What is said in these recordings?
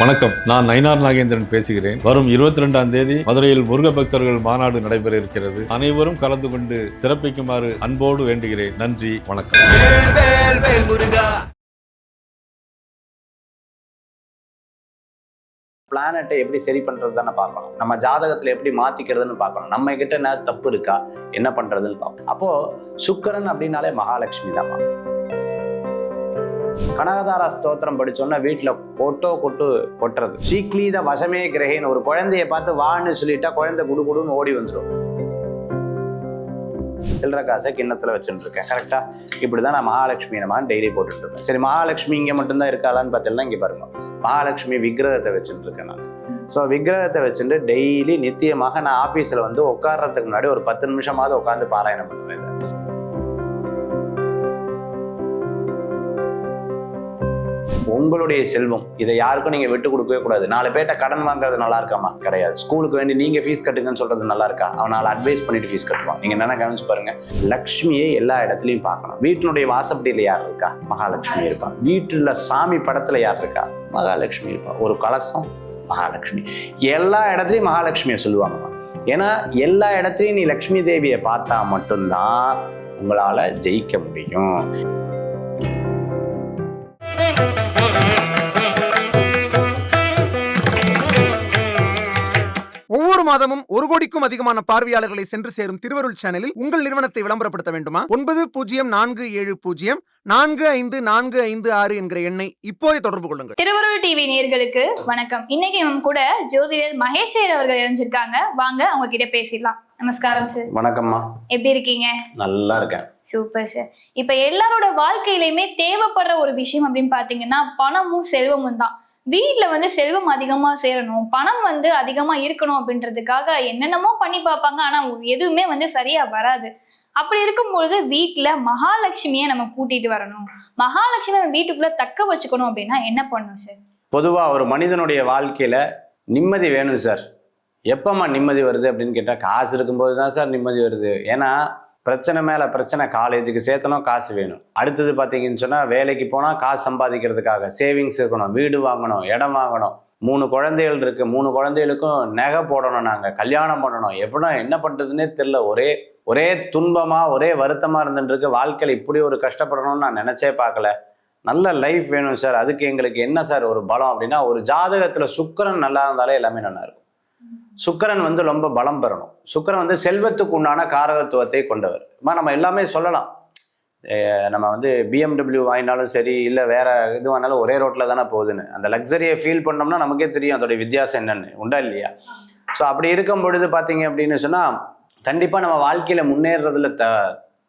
வணக்கம். நான் நயினார் நாகேந்திரன் பேசுகிறேன். வரும் இருபத்தி ரெண்டாம் தேதி மதுரையில் முருக பக்தர்கள் மாநாடு நடைபெற இருக்கிறது அனைவரும் கலந்து கொண்டு சிறப்பிக்குமாறு அன்போடு வேண்டுகிறேன். நன்றி வணக்கம். பிளானட்டை எப்படி சரி பண்றது தானே பார்க்கணும். நம்ம ஜாதகத்தில் எப்படி மாத்திக்கிறதுன்னு பார்க்கணும். நம்ம கிட்ட என்ன தப்பு இருக்கா? என்ன பண்றதுன்னு பார்க்கணும் அப்போ சுக்கரன் அப்படின்னாலே மகாலட்சுமி தான். கனகதாரா ஸ்தோத்திரம் படிச்சோன்னா வீட்டில் கொட்டோ கொட்டு கொட்டுறது. சீக்லீத வசமே கிரகின்னு ஒரு குழந்தைய பார்த்து வான்னு சொல்லிட்டா குழந்தை குடு குடுன்னு ஓடி வந்துடும் சில்லற காசை கிண்ணத்துல வச்சுருக்கேன் கரெக்டாக கரெக்டா இப்படிதான் நான் மகாலட்சுமி நம்ம டெய்லி போட்டுட்டுருக்கேன் சரி மகாலட்சுமி இங்கே மட்டும்தான் இருக்காளான்னு பார்த்தீங்கன்னா இங்கே பாருங்க. மகாலட்சுமி விக்கிரகத்தை வச்சுட்டுருக்கேன் நான். ஸோ விக்கிரகத்தை வச்சுட்டு டெய்லி நித்தியமாக நான் ஆஃபீஸில் வந்து உட்கார்றதுக்கு முன்னாடி ஒரு பத்து நிமிஷமாவது உட்காந்து பாராயணம் பண்ணுவேன் உங்களுடைய செல்வம். இதை யாருக்கும் நீங்க விட்டு கொடுக்கவே கூடாது. நாலு பேர்ட்ட கடன் வாங்குறது நல்லா இருக்காமா கிடையாது. ஸ்கூலுக்கு வேண்டி நீங்க ஃபீஸ் கட்டுங்கன்னு சொல்றது நல்லா இருக்கா அவனால அட்வைஸ் பண்ணிட்டு ஃபீஸ் கட்டுவான். நீங்க என்ன கவனிச்சு பாருங்க. லக்ஷ்மியை எல்லா இடத்துலயும் பார்க்கணும். வீட்டினுடைய வாசப்படியில யார் இருக்கா? மகாலட்சுமி இருப்பா. வீட்டுல சாமி படத்துல யார் இருக்கா? மகாலட்சுமி இருப்பா. ஒரு கலசம் மகாலட்சுமி. எல்லா இடத்துலயும் மகாலட்சுமியை சொல்லுவாங்க ஏன்னா எல்லா இடத்துலையும் நீ லக்ஷ்மி தேவியை பார்த்தா மட்டும்தான் உங்களால ஜெயிக்க முடியும். மாதமும் ஒரு கோடிக்கும் அதிகமான பார்வையாளர்களை சென்று சேரும் திருவருள் சேனலில் உங்கள் நிறுவனத்தை விளம்பரப்படுத்த வேண்டுமா? ஒன்பது பூஜ்ஜியம் நான்கு ஏழு பூஜ்ஜியம் நான்கு ஐந்து நான்கு ஐந்து ஆறு என்கிற எண்ணை இப்போதே தொடர்பு கொள்ளுங்கள். திருவருள் டிவி நேயர்களுக்கு வணக்கம். இன்னைக்கு நம்ம கூட ஜோதிடர் மகேஷர் அவர்கள் இணைஞ்சிருக்காங்க. வாங்க அவங்க கிட்ட பேசிடலாம். நமஸ்காரம் சார் வணக்கம்மா. எப்படி இருக்கீங்க? நல்லா இருக்கேன். சூப்பர் சார் இப்ப எல்லாரோட வாழ்க்கையிலுமே தேவைப்படுற ஒரு விஷயம் அப்படின்னு பாத்தீங்கன்னா பணமும் செல்வமும் தான். வீட்டில் வந்து செல்வம் அதிகமாக சேரணும் பணம் வந்து அதிகமாக இருக்கணும் அப்படின்றதுக்காக என்னென்னமோ பண்ணி பார்ப்பாங்க. ஆனால் எதுவுமே வந்து சரியாக வராது. அப்படி இருக்கும்பொழுது வீட்டில் மகாலட்சுமியை நம்ம கூட்டிட்டு வரணும். மகாலட்சுமி வீட்டுக்குள்ளே தக்க வச்சுக்கணும் அப்படின்னா என்ன பண்ணணும் சார் பொதுவாக ஒரு மனிதனுடைய வாழ்க்கையில் நிம்மதி வேணும் சார் எப்பம்மா நிம்மதி வருது அப்படின்னு கேட்டால் காசு இருக்கும்போது தான் சார் நிம்மதி வருது. ஏன்னா பிரச்சனை மேலே பிரச்சனை காலேஜுக்கு சேர்த்தணும் காசு வேணும். அடுத்தது பார்த்தீங்கன்னு சொன்னால் வேலைக்கு போனால் காசு சம்பாதிக்கிறதுக்காக சேவிங்ஸ் இருக்கணும் வீடு வாங்கணும் இடம் வாங்கணும். மூணு குழந்தைகள் இருக்குது மூணு குழந்தைகளுக்கும் நகை போடணும் நாங்கள் கல்யாணம் பண்ணணும். எப்படின்னா என்ன பண்ணுறதுனே தெரில ஒரே ஒரே துன்பமாக ஒரே வருத்தமாக இருந்துட்டுருக்கு வாழ்க்கையில் இப்படி ஒரு கஷ்டப்படணும்னு நான் நினச்சே பார்க்கல. நல்ல லைஃப் வேணும் சார். அதுக்கு எங்களுக்கு என்ன சார் ஒரு பலம் அப்படின்னா ஒரு ஜாதகத்தில் சுக்கரன் நல்லா இருந்தாலே எல்லாமே நல்லா இருக்கும். சுக்கரன் வந்து ரொம்ப பலம் பெறணும். சுக்கரன் வந்து செல்வத்துக்கு உண்டான காரகத்துவத்தை கொண்டவர். நம்ம எல்லாமே சொல்லலாம். நம்ம வந்து பிஎம்டபிள்யூ வாங்கினாலும் சரி இல்லை வேற இது வாங்கினாலும் ஒரே ரோட்டில் தானே போகுதுன்னு. அந்த லக்ஸரியை ஃபீல் பண்ணோம்னா நமக்கே தெரியும் அதோடைய வித்தியாசம் என்னன்னு. உண்டா இல்லையா? ஸோ அப்படி இருக்கும் பொழுது பார்த்தீங்க அப்படின்னு சொன்னால் கண்டிப்பாக நம்ம வாழ்க்கையில் முன்னேறதுல த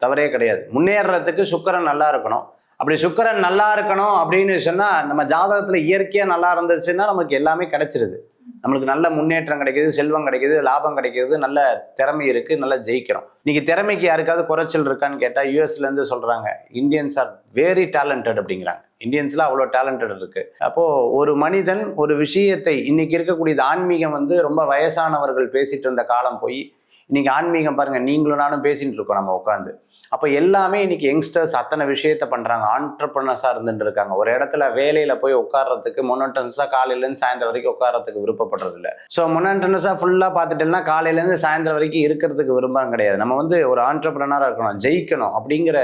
தவறே கிடையாது. முன்னேறதுக்கு சுக்கரன் நல்லா இருக்கணும். அப்படி சுக்கரன் நல்லா இருக்கணும் அப்படின்னு சொன்னால் நம்ம ஜாதகத்தில் இயற்கையாக நல்லா இருந்துச்சுன்னா நமக்கு எல்லாமே கிடைச்சிருது. நம்மளுக்கு நல்ல முன்னேற்றம் கிடைக்கிது செல்வம் கிடைக்கிது லாபம் கிடைக்கிறது நல்ல திறமை இருக்கு நல்லா ஜெயிக்கிறோம். இன்னைக்கு திறமைக்கு யாருக்காவது குறைச்சல் இருக்கான்னு கேட்டால் யூஎஸ்ல இருந்து சொல்றாங்க இந்தியன்ஸ் ஆர் வெரி டேலண்டட் அப்படிங்கிறாங்க. இந்தியன்ஸ்ல அவ்வளோ டேலண்டட் இருக்கு. அப்போ ஒரு மனிதன் ஒரு விஷயத்தை இன்னைக்கு இருக்கக்கூடிய ஆன்மீகம் வந்து ரொம்ப வயசானவர்கள் பேசிட்டு இருந்த காலம் போய் இன்னைக்கு ஆன்மீகம் பாருங்க நீங்களும் நானும் பேசிட்டு இருக்கோம் நம்ம உட்காந்து அப்போ எல்லாமே இன்னைக்கு யங்ஸ்டர்ஸ் அத்தனை விஷயத்த பண்றாங்க. ஆண்டர்பிரினர்ஸாக இருந்துட்டு இருக்காங்க. ஒரு இடத்துல வேலையில போய் உட்கார்றதுக்கு மொனட்டன்ஸாக காலையிலேருந்து சாயந்தரம் வரைக்கும் உட்கார்றதுக்கு விருப்பப்படுறது இல்லை. ஸோ மொனட்டன்ஸாக ஃபுல்லாக பார்த்துட்டோம்னா காலையிலேருந்து சாயந்தரம் வரைக்கும் இருக்கிறதுக்கு விரும்பம் கிடையாது. நம்ம வந்து ஒரு ஆண்டர்பிரினராக இருக்கணும் ஜெயிக்கணும் அப்படிங்கிற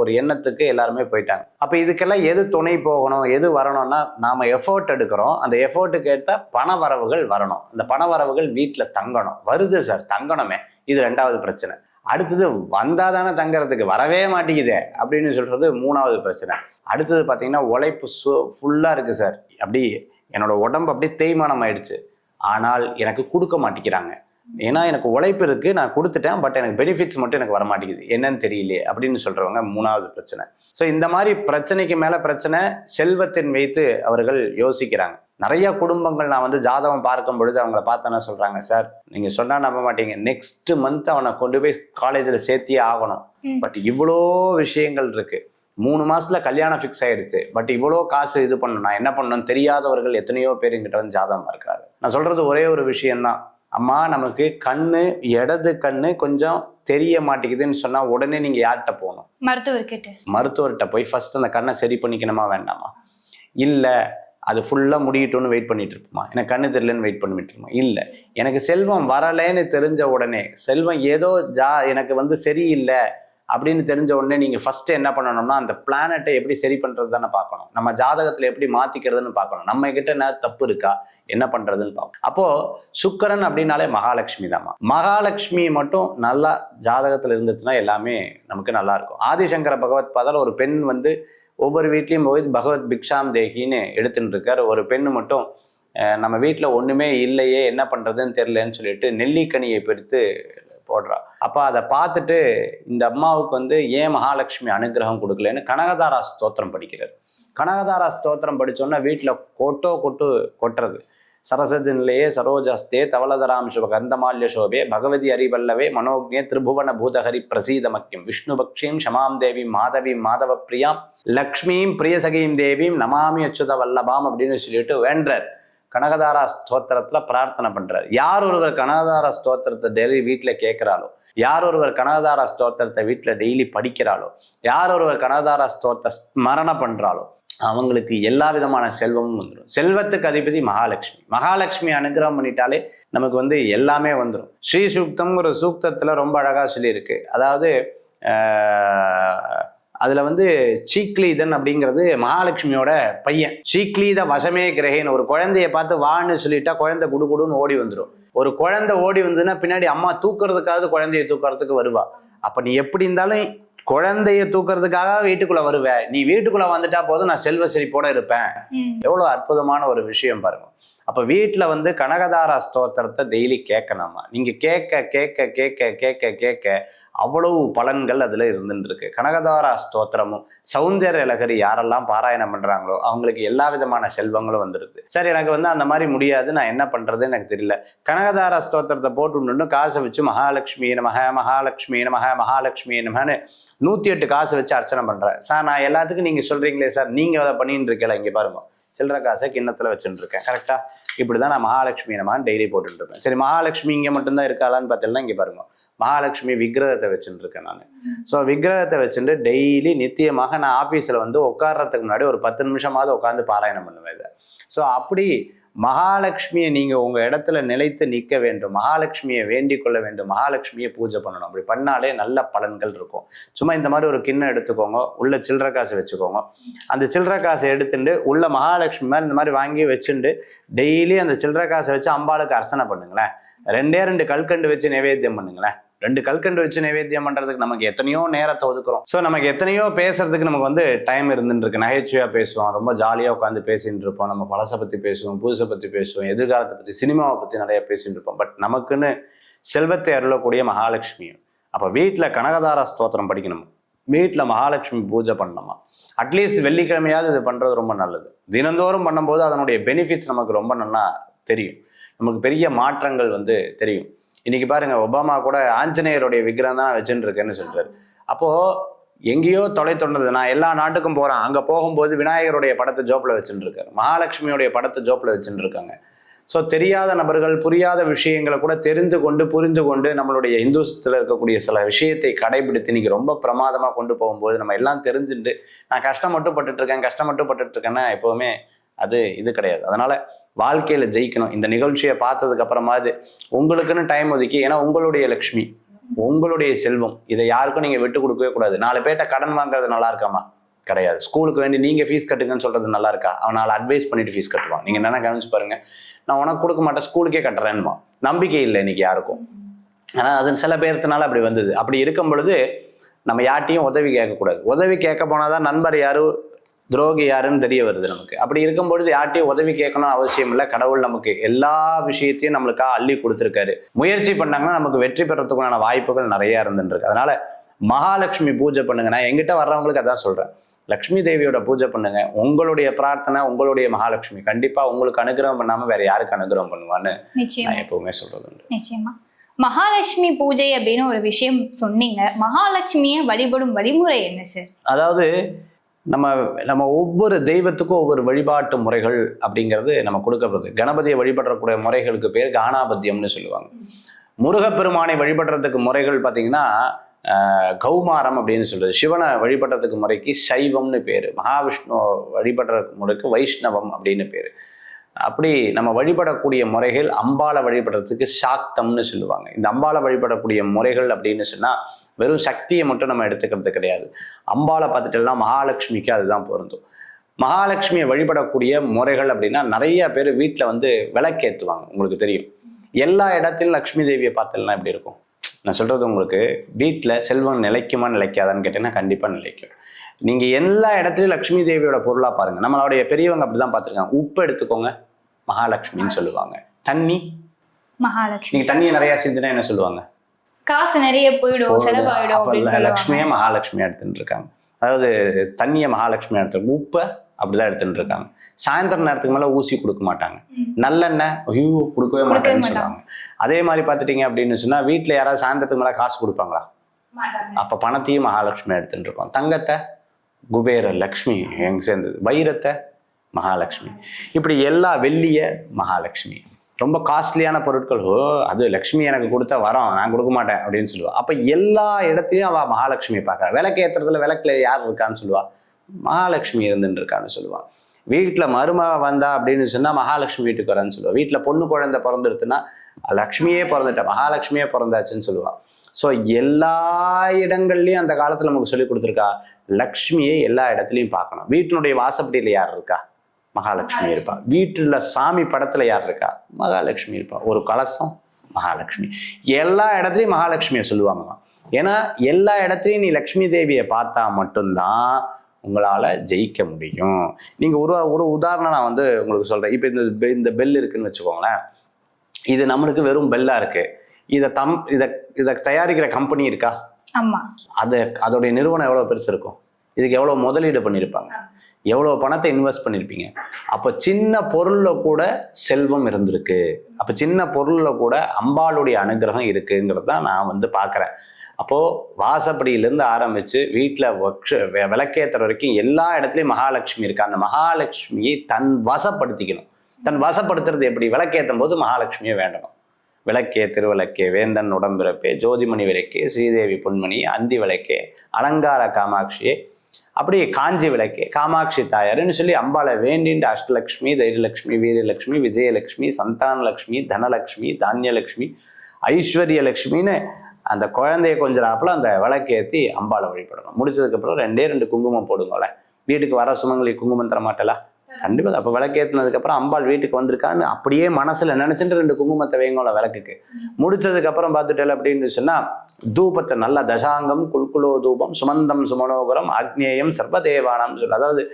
ஒரு எண்ணத்துக்கு எல்லாருமே போயிட்டாங்க. அப்போ இதுக்கெல்லாம் எது துணை போகணும் எது வரணும்னா நாம எஃபோர்ட் எடுக்கிறோம். அந்த எஃபோர்ட்டுக்கு ஏற்ற பண வரவுகள் வரணும். அந்த பண வரவுகள் வீட்டில் தங்கணும். வருது சார் தங்கணுமே. இது ரெண்டாவது பிரச்சனை. அடுத்தது வந்தால் தானே தங்குறதுக்கு வரவே மாட்டேங்குதே அப்படின்னு சொல்கிறது மூணாவது பிரச்சனை. அடுத்தது பார்த்தீங்கன்னா உழைப்பு சு ஃபுல்லாக இருக்குது சார். அப்படி என்னோட உடம்பு அப்படியே தேய்மானம் ஆயிடுச்சு ஆனால் எனக்கு கொடுக்க மாட்டேங்கிறாங்க. ஏன்னா எனக்கு உழைப்பு இருக்குது நான் கொடுத்துட்டேன் பட் எனக்கு பெனிஃபிட்ஸ் மட்டும் எனக்கு வர மாட்டேங்குது என்னன்னு தெரியலையே அப்படின்னு சொல்கிறவங்க மூணாவது பிரச்சனை. ஸோ இந்த மாதிரி பிரச்சனைக்கு மேலே பிரச்சனை செல்வத்தின் வைத்து அவர்கள் யோசிக்கிறாங்க. நிறைய குடும்பங்கள் நான் வந்து ஜாதகம் பார்க்கும் பொழுது அவங்கள பார்த்தோன்னா சொல்கிறாங்க சார் நீங்கள் சொன்னால் நம்ப மாட்டீங்க. நெக்ஸ்ட் மந்த் அவனை கொண்டு போய் காலேஜில் சேர்த்தியே ஆகணும். பட் இவ்வளோ விஷயங்கள் இருக்கு. மூணு மாசத்துல கல்யாணம் ஃபிக்ஸ் ஆயிடுச்சு. பட் இவ்வளோ காசு இது பண்ணணும். நான் என்ன பண்ணணும்? தெரியாதவர்கள் எத்தனையோ பேர் எங்கிட்ட வந்து ஜாதகம் பார்க்குறாங்க நான் சொல்றது ஒரே ஒரு விஷயம்தான். அம்மா நமக்கு கண்ணு இடது கண்ணு கொஞ்சம் தெரிய மாட்டேங்குதுன்னு சொன்னா உடனே நீங்க யார்கிட்ட போகணும்? மருத்துவர்கிட்ட. மருத்துவர்கிட்ட போய் ஃபர்ஸ்ட் அந்த கண்ணை சரி பண்ணிக்கணுமா வேண்டாமா? இல்லை அது ஃபுல்லாக முடியட்டும்னு வெயிட் பண்ணிட்டு இருப்போமா? எனக்கு கண்ணு தெரியலன்னு வெயிட் பண்ணிட்டு இருப்போம்? இல்லை. எனக்கு செல்வம் வரலைன்னு தெரிஞ்ச உடனே செல்வம் ஏதோ ஜா எனக்கு வந்து சரியில்லை அப்படின்னு தெரிஞ்ச உடனே நீங்கள் ஃபஸ்ட்டு என்ன பண்ணணும்னா அந்த பிளானட்டை எப்படி சரி பண்ணுறது தானே பார்க்கணும். நம்ம ஜாதகத்தில் எப்படி மாற்றிக்கிறதுன்னு பார்க்கணும். நம்ம கிட்ட என்ன தப்பு இருக்கா? என்ன பண்ணுறதுன்னு பார்க்கணும். அப்போது சுக்கரன் அப்படின்னாலே மகாலட்சுமி தாம்மா. மகாலட்சுமி மட்டும் நல்லா ஜாதகத்தில் இருந்துச்சுன்னா எல்லாமே நமக்கு நல்லாயிருக்கும் ஆதிசங்கர பகவத் பாதால் ஒரு பெண் வந்து ஒவ்வொரு வீட்லேயும் போய் பகவத் பிக்ஷாம் தேகின்னு எடுத்துட்டு இருக்கார் ஒரு பெண்ணு மட்டும் நம்ம வீட்டில் ஒன்றுமே இல்லையே என்ன பண்ணுறதுன்னு தெரிலன்னு சொல்லிட்டு நெல்லிக்கனியை பிரித்து போடுறா. அப்போ அதை பார்த்துட்டு இந்த அம்மாவுக்கு வந்து ஏன் மகாலட்சுமி அனுகிரகம் கொடுக்கலன்னு கனகதாரா ஸ்தோத்திரம் படிக்கிறார். கனகதாரா ஸ்தோத்திரம் படித்தோன்னா வீட்டில் கொட்டோ கொட்டு கொட்டுறது. சரசஜனிலேயே சரோஜஸ்தே தவளதராம் சுப கந்தமால்ய சோபே பகவதி அரிவல்லவே மனோக்னே திரிபுவன பூதஹரி பிரசீதமக்கியம். விஷ்ணு பக்ஷீம் ஷமாம் தேவீம் மாதவீம் மாதவ பிரியாம் லக்ஷ்மியும் பிரியசகையும் தேவியும் நமாமி அச்சுத வல்லபாம் அப்படின்னு சொல்லிட்டு வேண்டர் கனகதாரா ஸ்தோத்திரத்துல பிரார்த்தனை பண்றார். யார் ஒருவர் கனகதார ஸ்தோத்திரத்தை டெய்லி வீட்டில் கேட்குறாளோ யார் ஒருவர் கனகதார ஸ்தோத்திரத்தை வீட்டில் டெய்லி படிக்கிறாளோ யார் ஒருவர் கனகதார ஸ்தோத்திர ஸ்மரணம் பண்றாளோ அவங்களுக்கு எல்லா விதமான செல்வமும் வந்துடும் செல்வத்துக்கு அதிபதி மகாலட்சுமி. மகாலட்சுமி அனுகிரகம் பண்ணிட்டாலே நமக்கு வந்து எல்லாமே வந்துடும் ஸ்ரீ சூக்தம்ங்கிற சூக்தத்தில் ரொம்ப அழகாக சொல்லியிருக்கு. அதாவது அதில் வந்து சீக்லீதன் அப்படிங்கிறது மகாலட்சுமியோட பையன். சீக்லீத வசமே கிரகின்னு ஒரு குழந்தைய பார்த்து வான்னு சொல்லிட்டா குழந்தை குடு குடுன்னு ஓடி வந்துடும் ஒரு குழந்தை ஓடி வந்ததுன்னா பின்னாடி அம்மா தூக்குறதுக்காவது குழந்தைய தூக்குறதுக்கு வருவா. அப்போ நீ எப்படி இருந்தாலும் குழந்தைய தூக்குறதுக்காக வீட்டுக்குள்ள வருவ. நீ வீட்டுக்குள்ள வந்துட்டா போதும் நான் செல்வ செழிப்போட இருப்பேன். ம். எவ்வளோ அற்புதமான ஒரு விஷயம் பாருங்க. அப்போ வீட்டில் வந்து கனகதாரா ஸ்தோத்திரத்தை டெய்லி கேட்கணுமா? நீங்கள் கேட்க கேட்க கேட்க கேட்க கேட்க அவ்வளவு பலன்கள் அதில் இருந்துருக்கு கனகதார கனகதாரா ஸ்தோத்திரமும் சௌந்தர்ய லகரி யாரெல்லாம் பாராயணம் பண்ணுறாங்களோ அவங்களுக்கு எல்லா விதமான செல்வங்களும் வந்துடுது சார் எனக்கு வந்து அந்த மாதிரி முடியாது நான் என்ன பண்ணுறதுன்னு எனக்கு தெரியல. கனகதாரா ஸ்தோத்திரத்தை போட்டு காசை வச்சு மகாலட்சுமி நமக மகாலட்சுமி நமக மகாலட்சுமி நமன்னு நூற்றி எட்டு காசு வச்சு அர்ச்சனை பண்ணுறேன் சார் நான் எல்லாத்துக்கும் நீங்கள் சொல்கிறீங்களே சார் நீங்கள் அதை பண்ணின்னு இருக்கல இங்கே பாருங்கள் சில்லற காசை கிண்ணத்தில் வச்சுட்டுருக்கேன் கரெக்டாக இப்படி தான் நான் மகாலட்சுமி நம்ம டெய்லி போட்டுருப்பேன் சரி மகாலட்சுமி இங்கே மட்டும்தான் இருக்காளான்னு பார்த்தீங்கன்னா இங்கே பாருங்க. மகாலட்சுமி விக்கிரகத்தை வச்சுட்டுருக்கேன் நான். ஸோ விக்கிரகத்தை வச்சுட்டு டெய்லி நித்தியமாக நான் ஆஃபீஸில் வந்து உட்கார்றதுக்கு முன்னாடி ஒரு பத்து நிமிஷமாவது உட்காந்து பாராயணம் பண்ணுவேன் இதை. ஸோ அப்படி மகாலட்சுமியை நீங்கள் உங்கள் இடத்துல நிலைத்து நிற்க வேண்டும். மகாலட்சுமியை வேண்டிக் கொள்ள வேண்டும். மகாலட்சுமியை பூஜை பண்ணணும். அப்படி பண்ணாலே நல்ல பலன்கள் இருக்கும். சும்மா இந்த மாதிரி ஒரு கிண்ணம் எடுத்துக்கோங்க. உள்ள சில்லற காசு வச்சுக்கோங்க. அந்த சில்லற காசை எடுத்துட்டு உள்ள மகாலட்சுமி மேலே இந்த மாதிரி வாங்கி வச்சுட்டு டெய்லி அந்த சில்லற காசை வச்சு அம்பாளுக்கு அர்ச்சனை பண்ணுங்களேன். ரெண்டே ரெண்டு கல்கண்டு வச்சு நைவேத்தியம் பண்ணுங்களேன். ரெண்டு கல்கண்டு வச்சு நைவேத்தியம் பண்றதுக்கு நமக்கு எத்தனையோ நேரத்தை ஒதுக்குறோம். ஸோ நமக்கு எத்தனையோ பேசுறதுக்கு நமக்கு வந்து டைம் இருந்துருக்கு நகைச்சுவையாக பேசுவோம். ரொம்ப ஜாலியாக உட்காந்து பேசிட்டு இருப்போம். நம்ம பழசை பற்றி பேசுவோம் புதுசை பற்றி பேசுவோம் எதிர்காலத்தை பற்றி சினிமாவை பற்றி நிறைய பேசிட்டு இருப்போம். பட் நமக்குன்னு செல்வத்தை அருளக்கூடிய மகாலட்சுமியும் அப்போ வீட்டில் கனகதார ஸ்தோத்திரம் படிக்கணும்? வீட்டில் மகாலட்சுமி பூஜை பண்ணணுமா? அட்லீஸ்ட் வெள்ளிக்கிழமையாவது இது பண்ணுறது ரொம்ப நல்லது. தினந்தோறும் பண்ணும்போது அதனுடைய பெனிஃபிட்ஸ் நமக்கு ரொம்ப நல்லா தெரியும். நமக்கு பெரிய மாற்றங்கள் வந்து தெரியும். இன்னைக்கு பாருங்க ஒபாமா கூட ஆஞ்சநேயருடைய விக்கிரம் தான் வச்சுட்டு இருக்கேன்னு சொல்றாரு. அப்போ எங்கேயோ தொலை தொண்டது நான் எல்லா நாட்டுக்கும் போறேன். அங்க போகும்போது விநாயகருடைய படத்தை ஜோப்ல வச்சுட்டு இருக்காரு மகாலட்சுமியுடைய படத்தை ஜோப்ல வச்சுட்டு இருக்காங்க ஸோ தெரியாத நபர்கள் புரியாத விஷயங்களை கூட தெரிந்து கொண்டு புரிந்து கொண்டு நம்மளுடைய இந்துஸ்தில் இருக்கக்கூடிய சில விஷயத்தை கடைபிடித்து இன்னைக்கு ரொம்ப பிரமாதமாக கொண்டு போகும்போது நம்ம எல்லாம் தெரிஞ்சுட்டு நான் கஷ்டம் மட்டும் பட்டுட்ருக்கேன் கஷ்டம் மட்டும் பட்டுட்ருக்கேன்னா எப்போவுமே அது இது கிடையாது. அதனால் வாழ்க்கையில ஜெயிக்கணும். இந்த நிகழ்ச்சியை பார்த்ததுக்கு அப்புறமாவது உங்களுக்குன்னு டைம் ஒதுக்கி ஏன்னா உங்களுடைய லக்ஷ்மி உங்களுடைய செல்வம் இதை யாருக்கும் நீங்க விட்டு கொடுக்கவே கூடாது. நாலு பேர்ட்ட கடன் வாங்குறது நல்லா இருக்காமா? கிடையாது. ஸ்கூலுக்கு வேண்டி நீங்க ஃபீஸ் கட்டுங்கன்னு சொல்றது நல்லா இருக்கா? அவன் நாலு அட்வைஸ் பண்ணிட்டு ஃபீஸ் கட்டுவான். நீங்க என்னென்ன கவனிச்சு பாருங்க. நான் உனக்கு கொடுக்க மாட்டேன் ஸ்கூலுக்கே கட்டுறேன்னுமா நம்பிக்கை இல்லை இன்னைக்கு யாருக்கும். ஆனால் அது சில பேர்த்தினால அப்படி வந்தது. அப்படி இருக்கும் பொழுது நம்ம யார்ட்டையும் உதவி கேட்கக்கூடாது. உதவி கேட்க போனாதான் நண்பர் யாரும் துரோகி யாருன்னு தெரிய வருது நமக்கு. அப்படி இருக்கும் பொழுது யார்ட்டையும் உதவி கேட்கணும் அவசியம் இல்லை. கடவுள் நமக்கு எல்லா விஷயத்தையும் நம்மளுக்காக அள்ளி கொடுத்துருக்காரு. முயற்சி பண்ணாங்கன்னா நமக்கு வெற்றி பெறத்துக்குண்டான வாய்ப்புகள் நிறைய இருந்துருக்கு அதனால மகாலட்சுமி பூஜை பண்ணுங்க. நான் எங்கிட்ட வர்றவங்களுக்கு அதான் சொல்றேன். லக்ஷ்மி தேவியோட பூஜை பண்ணுங்க. உங்களுடைய பிரார்த்தனை உங்களுடைய மகாலட்சுமி கண்டிப்பா உங்களுக்கு அனுகிரகம் பண்ணாம வேற யாருக்கு அனுகிரகம் பண்ணுவான்னு நான் எப்பவுமே சொல்றது உண்டு நிச்சயமா. மகாலட்சுமி பூஜை அப்படின்னு ஒரு விஷயம் சொன்னீங்க. மகாலட்சுமியை வழிபடும் வழிமுறை என்ன சார்? அதாவது நம்ம நம்ம ஒவ்வொரு தெய்வத்துக்கும் ஒவ்வொரு வழிபாட்டு முறைகள் அப்படிங்கிறது நம்ம கொடுக்கப்படுது. கணபதியை வழிபடுறக்கூடிய முறைகளுக்கு பேர் கானாபத்தியம்னு சொல்லுவாங்க. முருகப்பெருமானை வழிபடுறதுக்கு முறைகள் பார்த்தீங்கன்னா கௌமாரம் அப்படின்னு சொல்கிறது சிவனை வழிபடுறதுக்கு முறைக்கு சைவம்னு பேர். மகாவிஷ்ணு வழிபடுற முறைக்கு வைஷ்ணவம் அப்படின்னு பேர். அப்படி நம்ம வழிபடக்கூடிய முறைகள் அம்பாளை வழிபடுறதுக்கு சாக்தம்னு சொல்லுவாங்க. இந்த அம்பாளை வழிபடக்கூடிய முறைகள் அப்படின்னு சொன்னால் வெறும் சக்தியை மட்டும் நம்ம எடுத்துக்கிறது கிடையாது. அம்பாலை பார்த்துட்டோம்னா மகாலட்சுமிக்கு அதுதான் பொருந்தும். மகாலட்சுமியை வழிபடக்கூடிய முறைகள் அப்படின்னா நிறைய பேர் வீட்டில் வந்து விளக்கேற்றுவாங்க உங்களுக்கு தெரியும். எல்லா இடத்திலும் லக்ஷ்மி தேவியை பார்த்தலாம் எப்படி இருக்கும்? நான் சொல்கிறது உங்களுக்கு வீட்டில் செல்வம் நிலைக்குமா நிலைக்காதான்னு கேட்டிங்கன்னா கண்டிப்பாக நிலைக்கும். நீங்கள் எல்லா இடத்துலையும் லக்ஷ்மி தேவியோட பொருளாக பாருங்கள் நம்மளுடைய பெரியவங்க அப்படி தான் பார்த்துருக்காங்க. உப்பு எடுத்துக்கோங்க. மகாலட்சுமின்னு சொல்லுவாங்க. தண்ணி? மகாலட்சுமி. நீங்கள் தண்ணியை நிறையா சிந்தினா என்ன சொல்லுவாங்க? காசு நிறைய போயிடும் செலவாயிடும் லக்ஷ்மியை மகாலட்சுமியா எடுத்துட்டு இருக்காங்க. அதாவது தண்ணியை மகாலட்சுமியா எடுத்து உப்பை அப்படிதான் எடுத்துட்டு இருக்காங்க. சாயந்தரம் நேரத்துக்கு மேல ஊசி கொடுக்க மாட்டாங்க. நல்லெண்ணெய் ஐயோ கொடுக்கவே மாட்டாங்கன்னு மாட்டாங்க. சொல்லுவாங்க. அதே மாதிரி பார்த்துட்டீங்க அப்படின்னு சொன்னா வீட்டுல யாராவது சாயந்தரத்துக்கு மேல காசு கொடுப்பாங்களா? அப்ப பணத்தையும் மகாலட்சுமி எடுத்துட்டு இருக்கோம். தங்கத்தை குபேர லக்ஷ்மி எங்க சேர்ந்தது? வைரத்தை மகாலட்சுமி. இப்படி எல்லா வெள்ளிய மகாலட்சுமி. ரொம்ப காஸ்ட்லியான பொருட்கள் ஓ அது லக்ஷ்மி எனக்கு கொடுத்த வரோம் நான் கொடுக்க மாட்டேன் அப்படின்னு சொல்லுவாள் அப்போ எல்லா இடத்தையும் அவள் மகாலட்சுமி பார்க்கறா. விளக்கு ஏற்றுறதுல விளக்குல யார் இருக்கான்னு சொல்லுவாள் மகாலட்சுமி இருந்துட்டு இருக்கான்னு சொல்லுவாள் வீட்டில் மருமக வந்தா அப்படின்னு சொன்னால் மகாலட்சுமி வீட்டுக்கு வரேன்னு சொல்லுவாள் வீட்டில் பொண்ணு குழந்தை பிறந்துருத்துன்னா லக்ஷ்மியே பிறந்துட்டா மகாலட்சுமியே பிறந்தாச்சுன்னு சொல்லுவாள் ஸோ எல்லா இடங்கள்லையும் அந்த காலத்தில் நமக்கு சொல்லி கொடுத்துருக்கா லக்ஷ்மியை எல்லா இடத்துலையும் பார்க்கணும். வீட்டினுடைய வாசப்படியில் யார் இருக்கா? மகாலட்சுமி இருப்பா. வீட்டுல சாமி படத்துல யார் இருக்கா? மகாலட்சுமி இருப்பா. ஒரு கலசம் மகாலட்சுமி. எல்லா இடத்துலையும் மகாலட்சுமியை சொல்லுவாங்கம்மா. ஏன்னா எல்லா இடத்துலையும் நீ லக்ஷ்மி தேவியை பார்த்தா மட்டும்தான் உங்களால ஜெயிக்க முடியும். நீங்க ஒரு ஒரு உதாரணம் நான் வந்து உங்களுக்கு சொல்றேன். இப்போ இந்த பெ- இந்த பெல் இருக்குன்னு வச்சுக்கோங்களேன். இது நம்மளுக்கு வெறும் பெல்லா இருக்கு. இதை தம் இதை இதை தயாரிக்கிற கம்பெனி இருக்கா? ஆமா. அது அதோடைய நிறுவனம் எவ்வளோ பெருசு இருக்கும்? இதுக்கு எவ்வளோ முதலீடு பண்ணியிருப்பாங்க எவ்வளோ பணத்தை இன்வெஸ்ட் பண்ணியிருப்பீங்க அப்போ சின்ன பொருளில் கூட செல்வம் இருந்திருக்கு. அப்போ சின்ன பொருளில் கூட அம்பாளுடைய அனுகிரகம் இருக்குங்கிறது தான் நான் வந்து பார்க்குறேன் அப்போது வாசப்படியிலேருந்து ஆரம்பித்து வீட்டில் ஒர்க் விளக்கேற்றுற வரைக்கும் எல்லா இடத்துலையும் மகாலட்சுமி இருக்கு. அந்த மகாலட்சுமியை தன் வசப்படுத்திக்கணும். தன் வசப்படுத்துறது எப்படி? விளக்கேற்றும் போது மகாலட்சுமியை வேண்டணும். விளக்கே திருவிளக்கே வேந்தன் உடம்பிறப்பே ஜோதிமணி விளக்கே ஸ்ரீதேவி பொன்மணி அந்தி விளக்கே அலங்கார காமாட்சியே அப்படியே காஞ்சி விளக்கே காமாட்சி தாயாருன்னு சொல்லி அம்பாளை வேண்டின்ற அஷ்டலக்ஷ்மி தைரியலக்ஷ்மி வீரலக்ஷ்மி விஜயலக்ஷ்மி சந்தானலக்ஷ்மி தனலக்ஷ்மி தானியலக்ஷ்மி ஐஸ்வர்யலக்ஷ்மின்னு அந்த குழந்தைய கொஞ்சிறாப்புல அந்த விளக்கேற்றி அம்பாளை வழிபடணும். முடிச்சதுக்கப்புறம் ரெண்டே ரெண்டு குங்குமம் போடுங்களேன். வீட்டுக்கு வர சுமங்களுக்கு குங்குமம் தர மாட்டலா கண்டிப்பாக அப்போ விளக்கேற்றினதுக்கப்புறம் அம்பாள் வீட்டுக்கு வந்திருக்கான்னு அப்படியே மனசுல நினைச்சிட்டு ரெண்டு குங்குமத்தை வைங்கள விளக்குக்கு. முடிச்சதுக்கப்புறம் பார்த்துட்டேன் அப்படின்னு சொன்னா தூபத்தை நல்ல தசாங்கம் குல்குலோ தூபம் சுமந்தம் சுமனோகரம் ஆக்னேயம் சர்வதேவானம் சொல்லு. அதாவது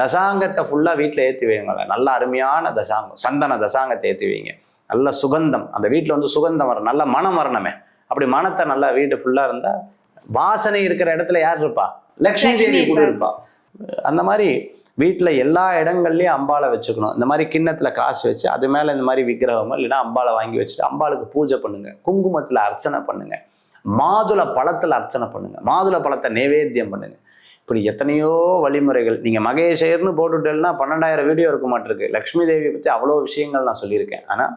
தசாங்கத்தை ஃபுல்லாக வீட்டில் ஏற்றி வைங்கள நல்ல அருமையான தசாங்கம் சந்தன தசாங்கத்தை ஏற்றி வைங்க. நல்ல சுகந்தம் அந்த வீட்டில் வந்து சுகந்தம் வரும் நல்ல மனம் வரணுமே. அப்படி மனத்தை நல்லா வீடு ஃபுல்லாக இருந்தா வாசனை இருக்கிற இடத்துல யார் இருப்பா? லக்ஷ்மி தேவி கூட இருப்பா. அந்த மாதிரி வீட்டில் எல்லா இடங்கள்லையும் அம்பாளை வச்சுக்கணும். இந்த மாதிரி கிண்ணத்தில் காசு வச்சு அது மேலே இந்த மாதிரி விக்கிரகமோ இல்லைன்னா அம்பாளை வாங்கி வச்சுட்டு அம்பாளுக்கு பூஜை பண்ணுங்கள் குங்குமத்தில் அர்ச்சனை பண்ணுங்கள் மாதுளை பழத்தில் அர்ச்சனை பண்ணுங்கள் மாதுளை பழத்தை நைவேத்தியம் பண்ணுங்கள் இப்படி எத்தனையோ வழிமுறைகள். நீங்கள் மகேஷர்னு போட்டுட்டேன்னா பன்னெண்டாயிரம் வீடியோ இருக்க மாட்டிருக்கு. லக்ஷ்மி தேவியை பற்றி அவ்வளோ விஷயங்கள் நான் சொல்லியிருக்கேன். ஆனால்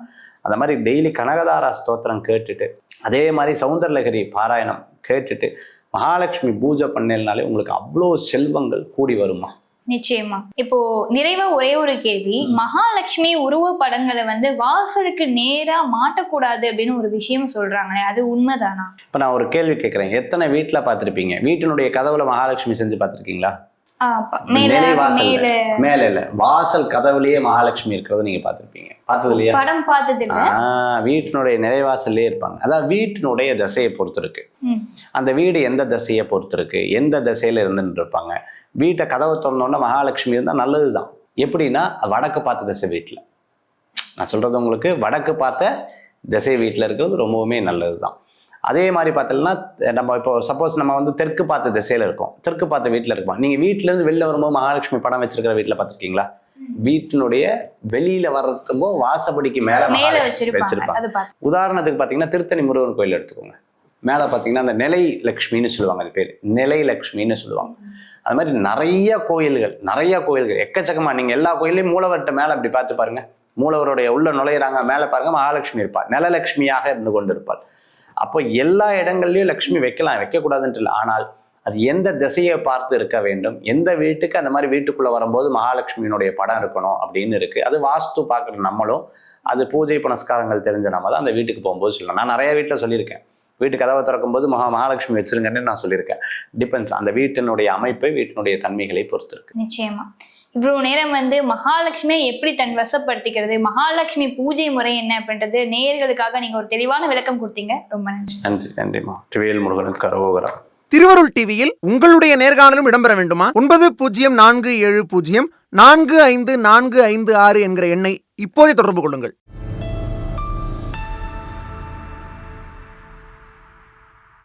அந்த மாதிரி டெய்லி கனகதாரா ஸ்தோத்திரம் கேட்டுட்டு அதே மாதிரி சவுந்தரலகரி பாராயணம் கேட்டுட்டு மகாலட்சுமி பூஜை பண்ணேன்னாலே உங்களுக்கு அவ்வளோ செல்வங்கள் கூடி வருமா? நிச்சயமா. இப்போ நிறைவா ஒரே ஒரு கேள்வி. மகாலட்சுமி உருவ படங்களை வந்து வாசலுக்கு நேரா மாட்டக்கூடாது அப்படின்னு ஒரு விஷயம் சொல்றாங்களே அது உண்மைதானா? இப்போ நான் ஒரு கேள்வி கேட்குறேன் எத்தனை வீட்டில் பார்த்துருப்பீங்க? வீட்டினுடைய கதவுல மகாலட்சுமி செஞ்சு பார்த்துருக்கீங்களா? மேல இல்லை. வாசல் கதவுலயே மகாலட்சுமி இருக்கிறத நீங்க பார்த்துருப்பீங்க. பார்த்தது இல்லையா? படம் பார்த்தது வீட்டினுடைய நிலைவாசல்லே இருப்பாங்க. அதாவது வீட்டினுடைய திசையை பொறுத்து இருக்கு ம். அந்த வீடு எந்த திசையை பொறுத்து இருக்கு எந்த திசையில இருந்துட்டு இருப்பாங்க வீட்டை கதவை திறந்தோன்னா மகாலட்சுமி இருந்தால் நல்லது தான் எப்படின்னா வடக்கு பார்த்த திசை வீட்டில் நான் சொல்றது உங்களுக்கு வடக்கு பார்த்த திசை வீட்டில் இருக்கிறது ரொம்பவுமே நல்லது தான் அதே மாதிரி பார்த்தோம்னா நம்ம இப்போ சப்போஸ் நம்ம வந்து தெற்கு பார்த்த திசையில இருக்கோம். தெற்கு பார்த்த வீட்டில் இருப்போம் நீங்கள் வீட்டிலேருந்து வெளில வரும்போது மகாலட்சுமி படம் வச்சிருக்கிற வீட்டில் பார்த்துருக்கீங்களா? வீட்டினுடைய வெளியில வர்றதுக்கோ வாசப்படிக்கு மேல வச்சிருப்பாங்க. உதாரணத்துக்கு பார்த்தீங்கன்னா திருத்தணி முருகன் கோயில் எடுத்துக்கோங்க. மேலே பார்த்தீங்கன்னா அந்த நிலை லக்ஷ்மின்னு சொல்லுவாங்க அது பேர். நிலை லக்ஷ்மின்னு சொல்லுவாங்க. அது மாதிரி நிறைய கோயில்கள் நிறைய கோயில்கள். எக்கச்சக்கமா நீங்கள் எல்லா கோயிலையும் மூலவர்கிட்ட மேலே அப்படி பார்த்து பாருங்க. மூலவருடைய உள்ள நுழையிறாங்க மேலே பாருங்க மகாலட்சுமி இருப்பாள். நிலலட்சுமியாக இருந்து கொண்டு இருப்பாள் அப்போ எல்லா இடங்கள்லையும் லக்ஷ்மி வைக்கலாம் வைக்கக்கூடாதுன்ட்டு இல்லை. ஆனால் அது எந்த திசையை பார்த்து இருக்க வேண்டும் எந்த வீட்டுக்கு அந்த மாதிரி வீட்டுக்குள்ள வரும்போது மகாலட்சுமியினுடைய படம் இருக்கணும் அப்படின்னு இருக்கு. அது வாஸ்து பார்க்குற நம்மளும் அது பூஜை புனஸ்காரங்கள் தெரிஞ்ச நம்ம தான் அந்த வீட்டுக்கு போகும்போது சொல்லலாம் நான் நிறைய வீட்டில் சொல்லியிருக்கேன். வீட்டு கதவை திறக்கும்போது மகா மகாலட்சுமி வச்சிருங்கன்னு நான் சொல்லியிருக்கேன். டிபெண்ட்ஸ் அந்த வீட்டினுடைய அமைப்பை வீட்டினுடைய தன்மைகளை பொறுத்து இருக்கு. நிச்சயமா. இவ்வளவு நேரம் வந்து மகாலட்சுமியை எப்படி தன் வசப்படுத்திக்கிறது? மகாலட்சுமி பூஜை முறை என்ன அப்படின்றது நேயர்களுக்காக நீங்க ஒரு தெளிவான விளக்கம் கொடுத்தீங்க. ரொம்ப நன்றி. நன்றி முருகனுக்கு கரோகரா திருவருள் டிவியில் உங்களுடைய நேர்காணலும் இடம்பெற வேண்டுமா? ஒன்பது பூஜ்ஜியம் நான்கு ஏழு பூஜ்ஜியம் நான்கு ஐந்து நான்கு ஐந்து ஆறு என்கிற எண்ணை இப்போதே தொடர்பு கொள்ளுங்கள்.